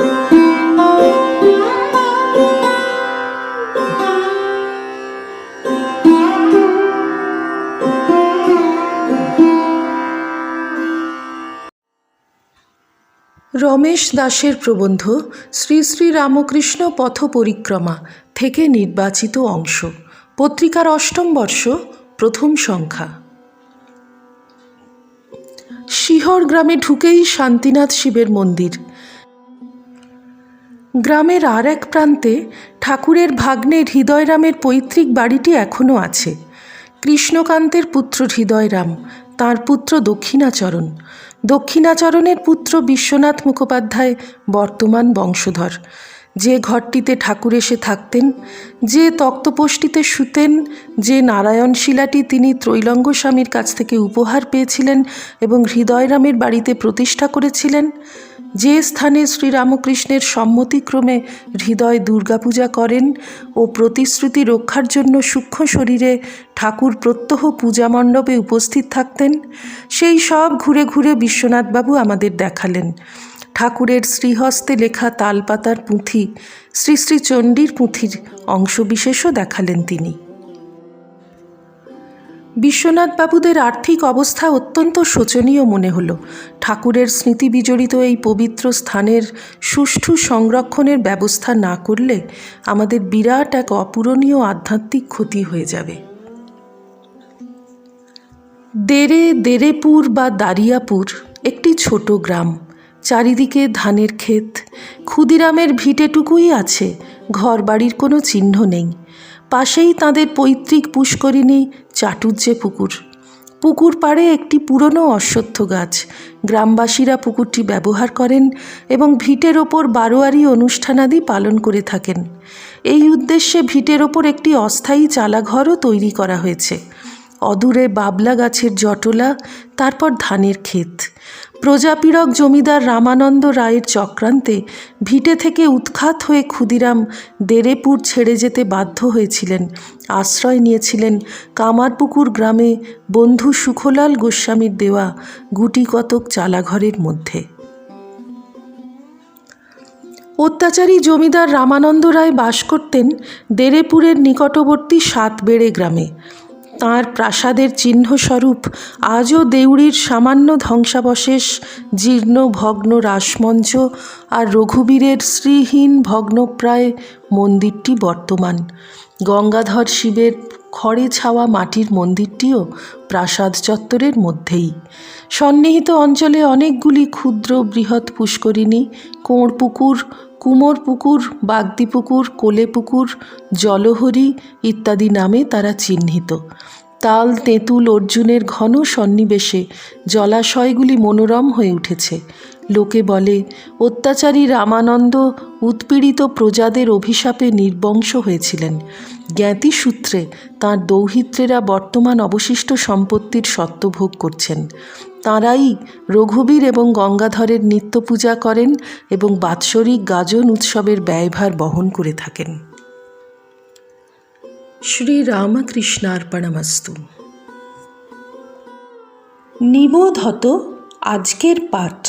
রমেশ দাসের প্রবন্ধ শ্রী শ্রী রামকৃষ্ণ পথ পরিক্রমা থেকে নির্বাচিত অংশ। পত্রিকার অষ্টম বর্ষ, প্রথম সংখ্যা। শিহর গ্রামে ঢুকেই শান্তিনাথ শিবের মন্দির। গ্রামের আর এক প্রান্তে ঠাকুরের ভাগ্নে হৃদয়রামের পৈতৃক বাড়িটি এখনও আছে। কৃষ্ণকান্তের পুত্র হৃদয়রাম, তাঁর পুত্র দক্ষিণাচরণ। দক্ষিণাচরণের পুত্র বিশ্বনাথ মুখোপাধ্যায় বর্তমান বংশধর। যে ঘরটিতে ঠাকুর এসে থাকতেন, যে তক্তপোষ্টিতে শুতেন, যে নারায়ণ শিলাটি তিনি ত্রৈলঙ্গ স্বামীর কাছ থেকে উপহার পেয়েছিলেন এবং হৃদয়রামের বাড়িতে প্রতিষ্ঠা করেছিলেন যে স্থানে শ্রীরামকৃষ্ণের সম্মতিক্রমে হৃদয় দুর্গাপূজা করেন ও প্রতিশ্রুতি রক্ষার জন্য সূক্ষ্ম শরীরে ঠাকুর প্রত্যহ পূজা মণ্ডপে উপস্থিত থাকতেন, সেই সব ঘুরে ঘুরে বিশ্বনাথবাবু আমাদের দেখালেন। ঠাকুরের শ্রীহস্তে লেখা তালপাতার পুঁথি, শ্রী শ্রী চণ্ডীর পুঁথির অংশবিশেষও দেখালেন তিনি। বিশ্বনাথবাবুদের আর্থিক অবস্থা অত্যন্ত শোচনীয় মনে হলো। ঠাকুরের স্মৃতি বিজড়িত এই পবিত্র স্থানের সুষ্ঠু সংরক্ষণের ব্যবস্থা না করলে আমাদের বিরাট এক অপূরণীয় আধ্যাত্মিক ক্ষতি হয়ে যাবে। দেরে দেরেপুর বা দারিয়াপুর, একটি ছোট গ্রাম। চারিদিকে ধানের ক্ষেত। ক্ষুদিরামের ভিটেটুকুই আছে। ঘর বাড়ির কোনো চিহ্ন নেই। পাশেই তাদের পৈতৃক পুষ্করিণী চাটুর্যে পুকুর। পুকুর পাড়ে একটি পুরনো অশ্বত্থ গাছ। গ্রামবাসীরা পুকুরটি ব্যবহার করেন এবং ভিটের ওপর বারোয়ারি অনুষ্ঠানাদি পালন করে থাকেন। এই উদ্দেশ্যে ভিটের ওপর একটি অস্থায়ী চালাঘরও তৈরি করা হয়েছে। অদূরে বাবলা গাছের জটলা, তারপর ধানের ক্ষেত। প্রজাপীড়ক জমিদার রামানন্দ রায়ের চক্রান্তে ভিটে থেকে উৎখাত হয়ে ক্ষুদিরাম দেরেপুর ছেড়ে যেতে বাধ্য হয়েছিলেন। আশ্রয় নিয়েছিলেন কামারপুকুর গ্রামে বন্ধু সুখলাল গোস্বামীর দেওয়া গুটিকতক চালাঘরের মধ্যে। অত্যাচারী জমিদার রামানন্দ রায় বাস করতেন দেরেপুরের নিকটবর্তী সাতবেড়ে গ্রামে। তাঁর প্রাসাদের চিহ্নস্বরূপ আজও দেউড়ির সামান্য ধ্বংসাবশেষ, জীর্ণ ভগ্ন রাসমঞ্চ আর রঘুবীরের শ্রীহীন ভগ্নপ্রায় মন্দিরটি বর্তমান। গঙ্গাধর শিবের খড়ে ছাওয়া মাটির মন্দিরটিও প্রাসাদ চত্বরের মধ্যেই। সন্নিহিত অঞ্চলে অনেকগুলি ক্ষুদ্র বৃহৎ পুষ্করিণী, কোঁড় পুকুর, কুমোর পুকুর, বাগদি পুকুর, কোলে পুকুর, জলহরি ইত্যাদি নামে তারা চিহ্নিত। তাল, তেঁতুল, অর্জুনের ঘন সন্নিবেশে জলাশয়গুলি মনোরম হয়ে উঠেছে। লোকে বলে, অত্যাচারী রামানন্দ উৎপীড়িত প্রজাদের অভিশাপে নির্বংশ হয়েছিলেন। জ্ঞাতি সূত্রে তাঁর দৌহিত্রেরা বর্তমান অবশিষ্ট সম্পত্তির সত্ত্বভোগ করছেন। তাঁরাই রঘুবীর এবং গঙ্গাধরের নিত্য পূজা করেন এবং বাৎসরিক গাজন উৎসবের ব্যয়ভার বহন করে থাকেন। শ্রী রামকৃষ্ণার্পণমস্তু নিবোধত আজকের পাঠ।